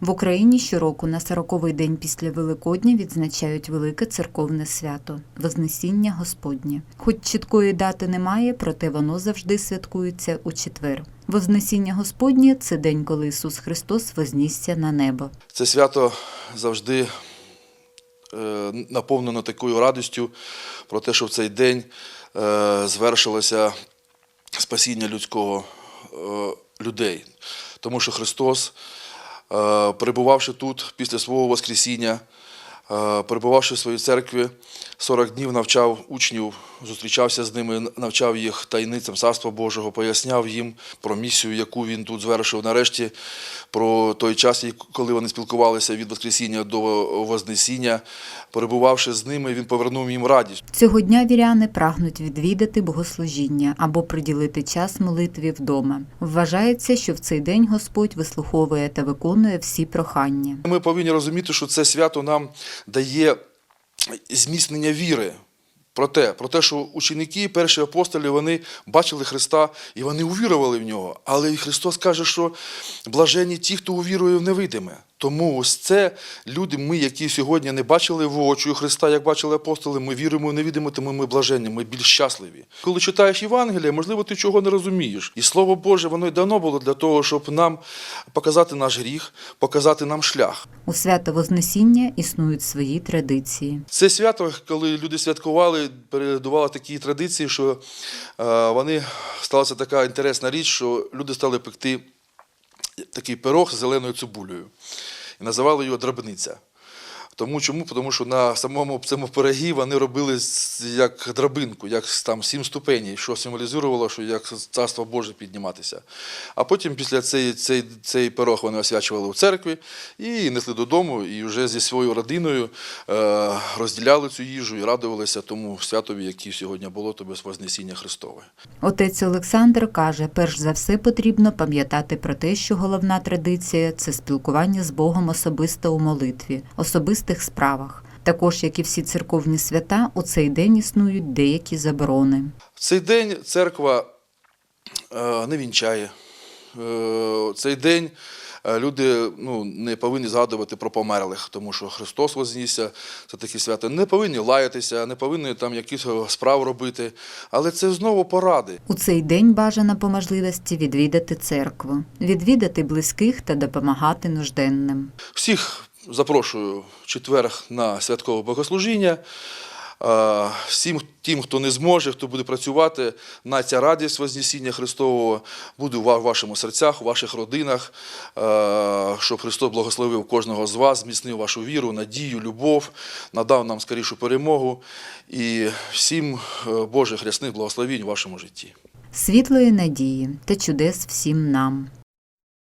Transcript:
В Україні щороку на 40-й день після Великодня відзначають велике церковне свято Вознесіння Господнє. Хоч чіткої дати немає, проте воно завжди святкується у четвер. Вознесіння Господнє це день, коли Ісус Христос вознісся на небо. Це свято завжди е, наповнено такою радістю про те, що в цей день е, звершилося спасіння людського е, людей. Тому що Христос, перебувавши тут після свого Воскресіння, е, перебувавши в своїй церкві, 40 днів навчав учнів, зустрічався з ними, навчав їх тайницям Царства Божого, поясняв їм про місію, яку він тут звершив. Нарешті про той час, коли вони спілкувалися від Воскресіння до Вознесіння. Перебувавши з ними, він повернув їм радість. Цього дня віряни прагнуть відвідати богослужіння або приділити час молитві вдома. Вважається, що в цей день Господь вислуховує та виконує всі прохання. Ми повинні розуміти, що це свято нам дає зміцнення віри. Про те, про те, що ученики, перші апостолі, вони бачили Христа і вони увірували в нього. Але Христос каже, що блажені ті, хто увірує в невидиме. Тому ось це люди, ми, які сьогодні не бачили воочию Христа, як бачили апостоли, ми віримо в невидиме, тому ми блаженні, ми більш щасливі. Коли читаєш Євангелія, можливо, ти чого не розумієш. І Слово Боже, воно й дано було для того, щоб нам показати наш гріх, показати нам шлях. У свято Вознесіння існують свої традиції. Це свято, коли люди святкували, передувало такі традиції, що е, вони сталася така інтересна річ, що люди стали пекти такий пирог з зеленою цибулею. І називали його драбниця. Тому чому? Тому що на самому цьому пирогі вони робили як драбинку, як там сім ступеней, що символізувало, що як царство Боже підніматися. А потім після цей, цей, цей пирог вони освячували у церкві і несли додому, і вже зі своєю родиною е, розділяли цю їжу і радувалися тому святові, яке сьогодні було, тобі Вознесіння Христове. Отець Олександр каже, перш за все потрібно пам'ятати про те, що головна традиція це спілкування з Богом особисто у молитві, особистих справах. Також, як і всі церковні свята, у цей день існують деякі заборони. В цей день церква е, не вінчає. Е, Цей день е, люди ну, не повинні згадувати про померлих, тому що Христос вознісся, це такі свята. Не повинні лаятися, не повинні там якісь справ робити. Але це знову поради. У цей день бажано по можливості відвідати церкву, відвідати близьких та допомагати нужденним. Всіх запрошую в четвер на святкове богослужіння. Всім тим, хто не зможе, хто буде працювати, на ця радість Вознесіння Христового буде ва- вашому серцях, у ваших родинах, щоб Христос благословив кожного з вас, зміцнив вашу віру, надію, любов, надав нам скорішу перемогу і всім е, Божих рясних благословінь у вашому житті. Світлої надії та чудес всім нам.